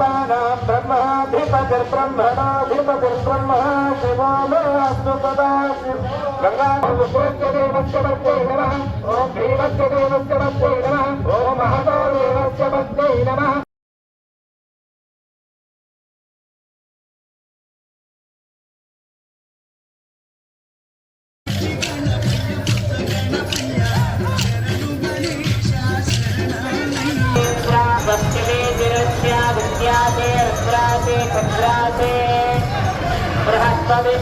ब्रह्मणाधिपतिर्ब्रह्मणाधिपतिर्ब्रह्म शिवो मे अस्तु सदा गङ्गादेवस्य मध्ये नमः ॐ भीमस्य देवस्य मध्ये नमः ॐ महतो देवस्य मध्ये नमः ఉద్రాసే ఉద్రాసే ఉద్రాసే బృహస్పతి